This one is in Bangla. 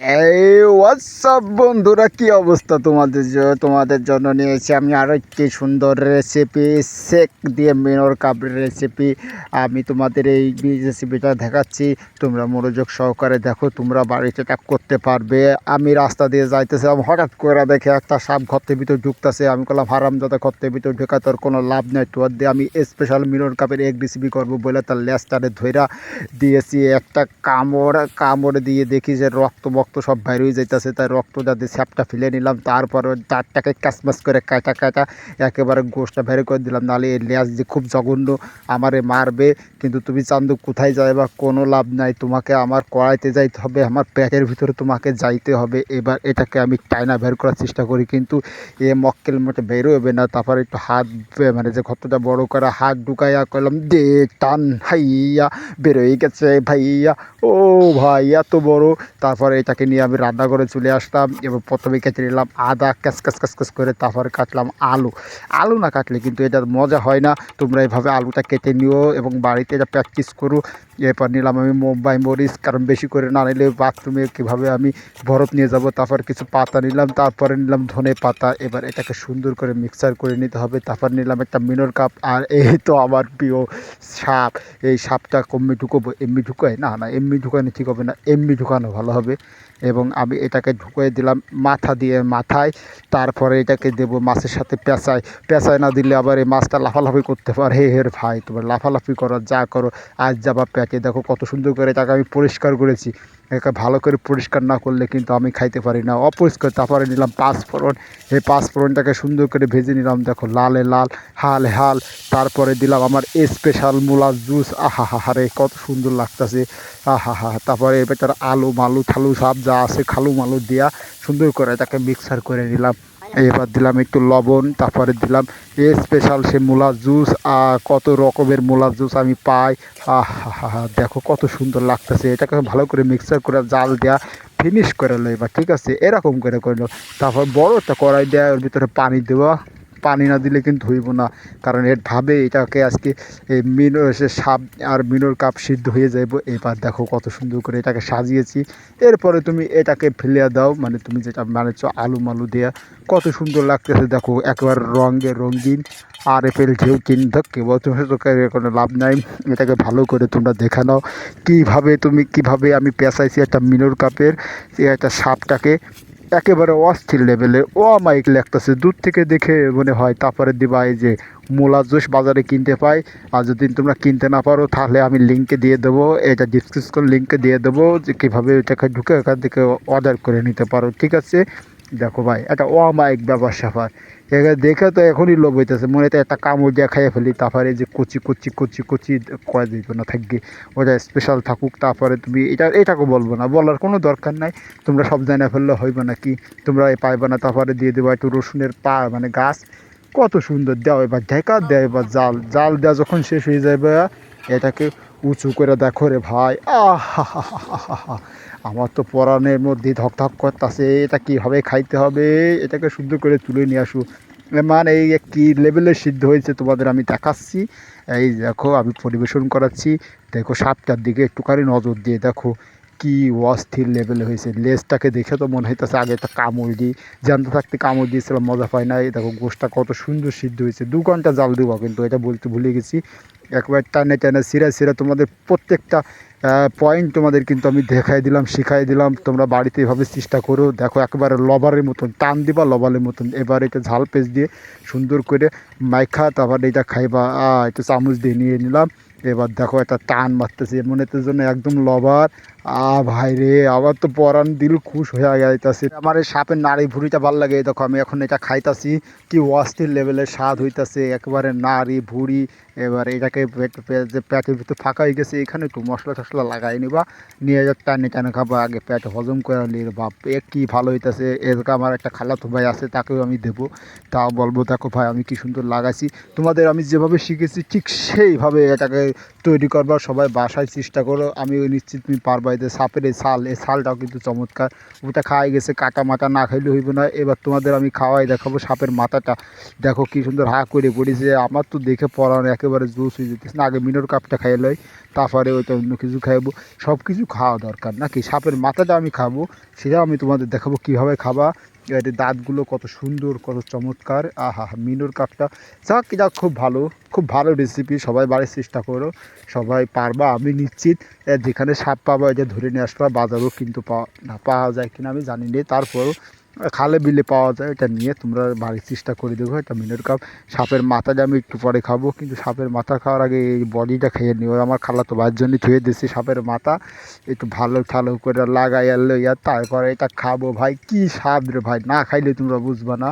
এই হোয়াটসঅ্যাপ বন্ধুরা? কি অবস্থা তোমাদের তোমাদের জন্য নিয়েছি আমি আরও একটি সুন্দর রেসিপি সেক দিয়ে মেনর কাপের রেসিপি আমি তোমাদের এই রেসিপিটা দেখাচ্ছি। তোমরা মনোযোগ সহকারে দেখো, তোমরা বাড়িতে এটা করতে পারবে। আমি রাস্তা দিয়ে যাইতেছিলাম, হঠাৎ করে দেখে একটা সাপ ঘরতের ভিতর ঢুকতেছে। আমি বললাম হারাম যাতে ঘরতের ভিতর ঢুকা তোর কোনো লাভ নেই। তোর দিয়ে আমি স্পেশাল মিনর কাপের এক রেসিপি করব বলে তার লেজটারে ধইরা দিয়েছি। একটা কামড় কামড় দিয়ে দেখি যে রক্ত বক্ত সব বাইরে হয়ে যাইতেছে, তাই রক্ত যাতে স্যাপটা ফেলে নিলাম, তারপরে তারটাকে কাচমাচ করে কাটা কাটা একেবারে গোষ্ঠটা বের করে দিলাম। নাহলে এই লেজ যে খুব জঘন্য, আমারে মারবে। কিন্তু তুমি চান্দু কোথায় যায় বা কোনো লাভ নাই। তোমাকে আমার কড়াইতে যাইতে হবে, আমার পেটের ভিতরে তোমাকে যাইতে হবে। এবার এটাকে আমি টাইনা বের করার চেষ্টা করি, কিন্তু এ মক্কেল মতো বেরোবে না। তারপরে একটু হাত মানে যে কতটা বড় করে হাত ঢুকাইয়া করলাম দে, টান, হাইয়া বেরোয় গেছে ভাইয়া। ও ভাই এত বড়। তারপরে এটাকে নিয়ে আমি রান্না করে চলে আসলাম এবং প্রথমে কেটে নিলাম আদা, ক্যাস ক্যাস ক্যাস ক্যাস করে তারপরে কাটলাম আলু। আলু না কাটলে কিন্তু এটার মজা হয় না। তোমরা এইভাবে আলুটা কেটে নিও এবং বাড়িতে এটা প্র্যাকটিস করো। এরপর নিলাম আমি মুম্বাই মরিচ, কারণ বেশি করে না নিলে বাথরুমে কীভাবে আমি বরফ নিয়ে যাব? তারপর কিছু পাতা নিলাম, তারপরে নিলাম ধনে পাতা। এবার এটাকে সুন্দর করে মিক্সার করে নিতে হবে। তারপর নিলাম একটা মিনর কাপ, আর এই তো আমার প্রিয় সাপ। এই সাপটা কমে ঢুকোবো, এমনি ঢুকায়? না না, এমনি ঢুকানো ঠিক হবে না, এমনি ঢুকানো ভালো হবে। এবং আমি এটাকে ঢুকিয়ে দিলাম মাথা দিয়ে, মাথায়। তারপরে এটাকে দেব মাছের সাথে পেঁচায় পেঁচায় না দিলে আবার এই মাছটা লাফালাফি করতে পারে। হে হের ভাই, তোমার লাফালাফি করো, যা করো। আজ যাবা প্যাকে, দেখো কত সুন্দর করে এটাকে আমি পরিষ্কার করেছি। ভালো করে পরিষ্কার না করলে কিন্তু আমি খাইতে পারি না। অপরিষ্কার তারপরে নিলাম পাঁচফোড়ন। এই পাঁচফোড়নটাকে সুন্দর করে ভেজে নিলাম, দেখো লালে লাল, হাল হাল। তারপরে দিলাম আমার স্পেশাল মূলার জুস আহা হা হারে কত সুন্দর লাগতেছে। আহা হা তারপরে এবার তার আলু মালু থালু সব যা আছে খালু মালু দিয়া সুন্দর করে তাকে মিক্সার করে নিলাম। এবার দিলাম একটু লবণ, তারপরে দিলাম এ স্পেশাল সে মূলা জুস কত রকমের মূলা জুস আমি পাই। দেখো কত সুন্দর লাগতেছে। এটাকে ভালো করে মিক্সার করে জাল দেওয়া ফিনিশ করে এবার, ঠিক আছে? এরকম করে করল তারপর বড় একটা কড়াই দেওয়া ওর ভিতরে পানি দেওয়া। পানি না দিলে কিন্তু হইব না। কারণ এর ভাবে এটাকে আজকে এই মিনো সে সাপ আর মিনোর কাপ সিদ্ধ হয়ে যাইব। এবার দেখো কত সুন্দর করে এটাকে সাজিয়েছি। এরপরে তুমি এটাকে ফেলে দাও। মানে তুমি যেটা মানেছ আলু মালু দেয়া। কত সুন্দর লাগতেছে দেখো। একবার রঙে রঙিন আর এফেল ঢেউ কিনতে কেবল তোমার কোনো লাভ নাই। এটাকে ভালো করে তোমরা দেখে নাও। কীভাবে তুমি, কীভাবে আমি পেঁচাইছি একটা মিনোর কাপের একটা সাপটাকে। একেবারে অস্থির লেভেলে ও মাইক লাগতেছে দূর থেকে দেখে মনে হয় তারপরে দিবাই যে মূলা জুস বাজারে কিনতে পাই আর যদি তোমরা কিনতে না পারো, তাহলে আমি লিঙ্কে দিয়ে দেবো। এটা ডিসক্রিপশন লিঙ্কে দিয়ে দেবো যে কীভাবে এটাকে ঢুকে এখান থেকে অর্ডার করে নিতে পারো। ঠিক আছে? দেখো ভাই, এটা অমায়িক স্যাপার এখানে দেখে তো এখনই লোভ হইতেছে। মনে তো একটা কামড় দিয়ে খাইয়ে ফেলি, তারপরে যে কচি কচি কচি কচি কয়ে দিবে না থাকবে ওটা স্পেশাল থাকুক, তারপরে তুমি এটা, এটাকে বলব না, বলার কোনো দরকার নাই। তোমরা সব জানা ফেললে হইবে না কি? তোমরা পাইবে না, তারপরে দিয়ে দেবো একটু রসুনের পা মানে গাছ। কত সুন্দর দেওয়া এবার, ঢেকা দেয় এবার জাল। জাল দেওয়া যখন শেষ হয়ে যাবে এটাকে উঁচু করে দেখো রে ভাই। আহা আমার তো পরাণের মধ্যে ধক ধক করতেছে, এটা কীভাবে খাইতে হবে? এটাকে শুদ্ধ করে তুলে নিয়ে আসু। মানে এই কী লেভেলের সিদ্ধ হয়েছে, তোমাদের আমি দেখাচ্ছি। এই দেখো, আমি পরিবেশন করাচ্ছি। দেখো সাপটার দিকে একটুখানি নজর দিয়ে দেখো, কি অস্থির লেভেলে হয়েছে। লেজটাকে দেখে তো মনে হইতেছে আগে একটা কামড় দিই। জানতে থাকতে কামড় দিয়েছিলাম, মজা পাই না এই দেখো গোষ্ঠটা কত সুন্দর সিদ্ধ হয়েছে। দু ঘণ্টা জাল দেবো কিন্তু, এটা বলতে ভুলে গেছি। একবার টানে টানে, সিরা সিরা তোমাদের প্রত্যেকটা পয়েন্ট তোমাদের কিন্তু আমি দেখাই দিলাম, শিখাই দিলাম। তোমরা বাড়িতে এভাবে চেষ্টা করো। দেখো, একেবারে লবারের মতন টান দিবা, লবারের মতন। এবার এটা ঝাল পেস্ট দিয়ে সুন্দর করে মাইখা, তারপর এটা খাইবা। একটু চামচ দিয়ে নিয়ে নিলাম। এবার দেখো, একটা টান মারতেছে। মনে হচ্ছে জন্য একদম লবার। আ ভাই রে আবার তো পরান দিল, খুশ হয়ে যাইতাছে। আমার এই সাপের নাড়ি ভুড়িটা ভালো লাগে। দেখো, আমি এখন এটা খাইতাছি। কি অস্থির লেভেলের স্বাদ হইতাছে। একেবারে নাড়ি, ভুড়ি, এবার এটাকে পেট- পে- যে পেটের ভিতর ফাঁকা হয়ে গেছে। এখানে একটু মশলা লাগাই নিবা। নিয়ে টানে টানে খাবা, আগে পেট হজম করে নিয়ে বাপ এ কি ভালো হইতাছে এদিকে আমার একটা খালাতো ভাই আছে, তাকেও আমি দেবো। তাও বলব, দেখো ভাই, আমি কি সুন্দর লাগাইছি। তোমাদের আমি যেভাবে শিখেছি, ঠিক সেইভাবে এটাকে তৈরি করবার সবাই বাসায় চেষ্টা করো। আমি নিশ্চিত তুমি পারবা যে সাপের এই ছাল, এই ছালটাও কিন্তু চমৎকার। ওটা খাওয়াই গেছে, কাটা মাটা না খাইলে হইব না। এবার তোমাদের আমি খাওয়াই দেখাবো সাপের মাথাটা। দেখো কি সুন্দর হা করে পড়েছে। আমার তো দেখে পড়ানো একেবারে জুস হয়ে যেতেছে না, আগে মিনোর কাপটা খাইয়ে লই, তারপরে ওইটা অন্য কিছু খাইবো সব কিছু খাওয়া দরকার নাকি? সাপের মাথাটা আমি খাব, সেটাও আমি তোমাদের দেখাবো কীভাবে খাবা। এর দাঁতগুলো কত সুন্দর, কত চমৎকার। আহা, মিনোর কাপটা যাক যাক খুব ভালো খুব ভালো রেসিপি সবাই বাড়ির চেষ্টা করো, সবাই পারবা, আমি নিশ্চিত যেখানে সাপ পাবা, এটা ধরে নিয়ে আসবা, বাজারও কিন্তু পাওয়া না পাওয়া যায় কিনা আমি জানি না, তারপরও খালে বিলে পাওয়া যায়, এটা নিয়ে তোমরা বাড়ির চেষ্টা করে দেবো এটা মিনের কাপ। সাপের মাথা মাথাটা আমি একটু পরে খাব, কিন্তু সাপের মাথা খাওয়ার আগে এই বডিটা খেয়ে নিও। আমার খালা তো ভাইয়ের জন্যই ধুয়ে দিয়েছি সাপের মাথা। একটু ভালো ঠালো করে লাগাই আর ইয়ার তারপরে এটা খাব। ভাই, কি সাপ রে ভাই, না খাইলে তোমরা বুঝবা না।